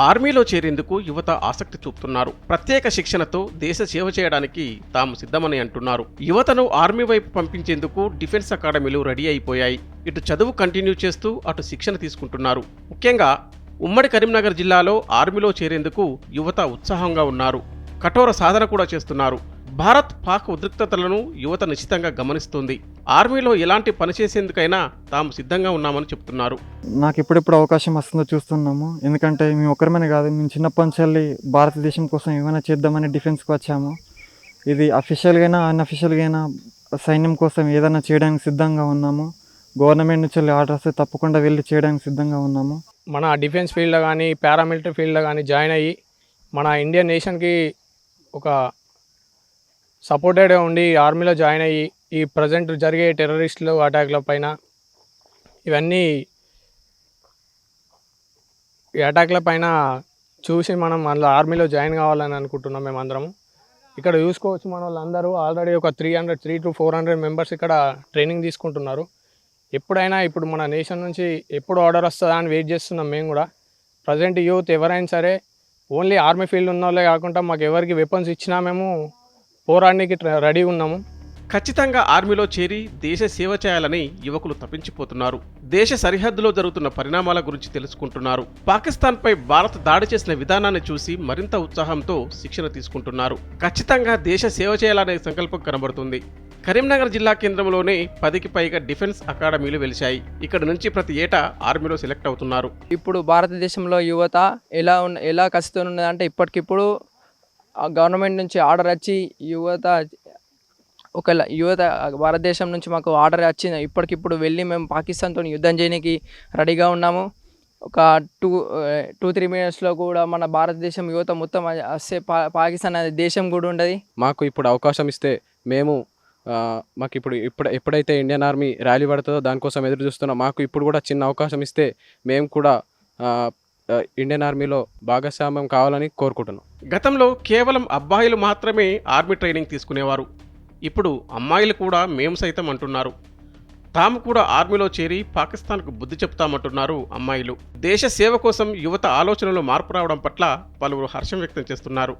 ఆర్మీలో చేరేందుకు యువత ఆసక్తి చూపుతున్నారు. ప్రత్యేక శిక్షణతో దేశ సేవ చేయడానికి తాము సిద్ధమని అంటున్నారు. యువతను ఆర్మీ వైపు పంపించేందుకు డిఫెన్స్ అకాడమీలు రెడీ అయిపోయాయి. ఇటు చదువు కంటిన్యూ చేస్తూ అటు శిక్షణ తీసుకుంటున్నారు. ముఖ్యంగా ఉమ్మడి కరీంనగర్ జిల్లాలో ఆర్మీలో చేరేందుకు యువత ఉత్సాహంగా ఉన్నారు. కఠోర సాధన కూడా చేస్తున్నారు. భారత్ పాక్ ఉద్రిక్తతలను యువత నిశ్చితంగా గమనిస్తుంది. ఆర్మీలో ఎలాంటి పని చేసేందుకైనా తాము సిద్ధంగా ఉన్నామని చెప్తున్నారు. నాకు ఎప్పుడెప్పుడు అవకాశం వస్తుందో చూస్తున్నాము. ఎందుకంటే మేము ఒక్కరమనే కాదు మేము చిన్నప్పటి నుంచి వెళ్ళి భారతదేశం కోసం ఏమైనా చేద్దామని డిఫెన్స్కి వచ్చాము. ఇది అఫీషియల్గా అయినా అన్అఫీషియల్గా అయినా సైన్యం కోసం ఏదైనా చేయడానికి సిద్ధంగా ఉన్నాము. గవర్నమెంట్ నుంచి వెళ్ళి ఆర్డర్స్ తప్పకుండా వెళ్ళి చేయడానికి సిద్ధంగా ఉన్నాము. మన డిఫెన్స్ ఫీల్డ్లో కానీ పారామిలిటరీ ఫీల్డ్లో కానీ జాయిన్ అయ్యి మన ఇండియన్ నేషన్కి ఒక సపోర్టెడ్గా ఉండి ఆర్మీలో జాయిన్ అయ్యి ఈ ప్రజెంట్ జరిగే టెర్రరిస్టులు అటాక్ల పైన ఇవన్నీ ఈ అటాక్ల పైన చూసి మనం అందులో ఆర్మీలో జాయిన్ కావాలని అనుకుంటున్నాం మేమందరము. ఇక్కడ చూసుకోవచ్చు మన వాళ్ళందరూ. ఆల్రెడీ ఒక three hundred three to four hundred members ఇక్కడ ట్రైనింగ్ తీసుకుంటున్నారు. ఎప్పుడైనా ఇప్పుడు మన నేషన్ నుంచి ఎప్పుడు ఆర్డర్ వస్తుందా అని వెయిట్ చేస్తున్నాం మేము కూడా. ప్రజెంట్ యూత్ ఎవరైనా సరే ఓన్లీ ఆర్మీ ఫీల్డ్ ఉన్న వాళ్ళే కాకుండా మాకు ఎవరికి వెపన్స్ ఇచ్చినా మేము పోరాడడానికి రెడీ ఉన్నాము. ఖచ్చితంగా ఆర్మీలో చేరి దేశ సేవ చేయాలని యువకులు తప్పించిపోతున్నారు. దేశ సరిహద్దులో జరుగుతున్న పరిణామాల గురించి తెలుసుకుంటున్నారు. పాకిస్తాన్పై భారత్ దాడి చేసిన విధానాన్ని చూసి మరింత ఉత్సాహంతో శిక్షణ తీసుకుంటున్నారు. ఖచ్చితంగా దేశ సేవ చేయాలనే సంకల్పం కనబడుతుంది. కరీంనగర్ జిల్లా కేంద్రంలోనే పదికి పైగా డిఫెన్స్ అకాడమీలు వెలిశాయి. ఇక్కడ నుంచి ప్రతి ఏటా ఆర్మీలో సెలెక్ట్ అవుతున్నారు. ఇప్పుడు భారతదేశంలో యువత ఎలా ఉన్న ఎలా కసితో ఉన్నదంటే ఇప్పటికిప్పుడు గవర్నమెంట్ నుంచి ఆర్డర్ వచ్చి యువత ఒక యువత భారతదేశం నుంచి మాకు ఆర్డర్ వచ్చింది. ఇప్పటికిప్పుడు వెళ్ళి మేము పాకిస్తాన్తో యుద్ధం చేయడానికి రెడీగా ఉన్నాము. ఒక టూ టూ త్రీ మినిట్స్లో కూడా మన భారతదేశం యువత మొత్తం వస్తే పా పాకిస్తాన్ అనే దేశం కూడా ఉండదు. మాకు ఇప్పుడు అవకాశం ఇస్తే మేము మాకు ఇప్పుడు ఇప్పుడు ఎప్పుడైతే ఇండియన్ ఆర్మీ ర్యాలీ పడుతుందో దానికోసం ఎదురు చూస్తున్నాం. మాకు ఇప్పుడు కూడా చిన్న అవకాశం ఇస్తే మేము కూడా ఇండియన్ ఆర్మీలో భాగస్వామ్యం కావాలని కోరుకుంటున్నాం. గతంలో కేవలం అబ్బాయిలు మాత్రమే ఆర్మీ ట్రైనింగ్ తీసుకునేవారు. ఇప్పుడు అమ్మాయిలు కూడా మేము సైతం అంటున్నారు. తాము కూడా ఆర్మీలో చేరి పాకిస్తాన్కు బుద్ధి చెప్తామంటున్నారు అమ్మాయిలు. దేశ సేవ కోసం యువత ఆలోచనలో మార్పు రావడం పట్ల పలువురు హర్షం వ్యక్తం చేస్తున్నారు.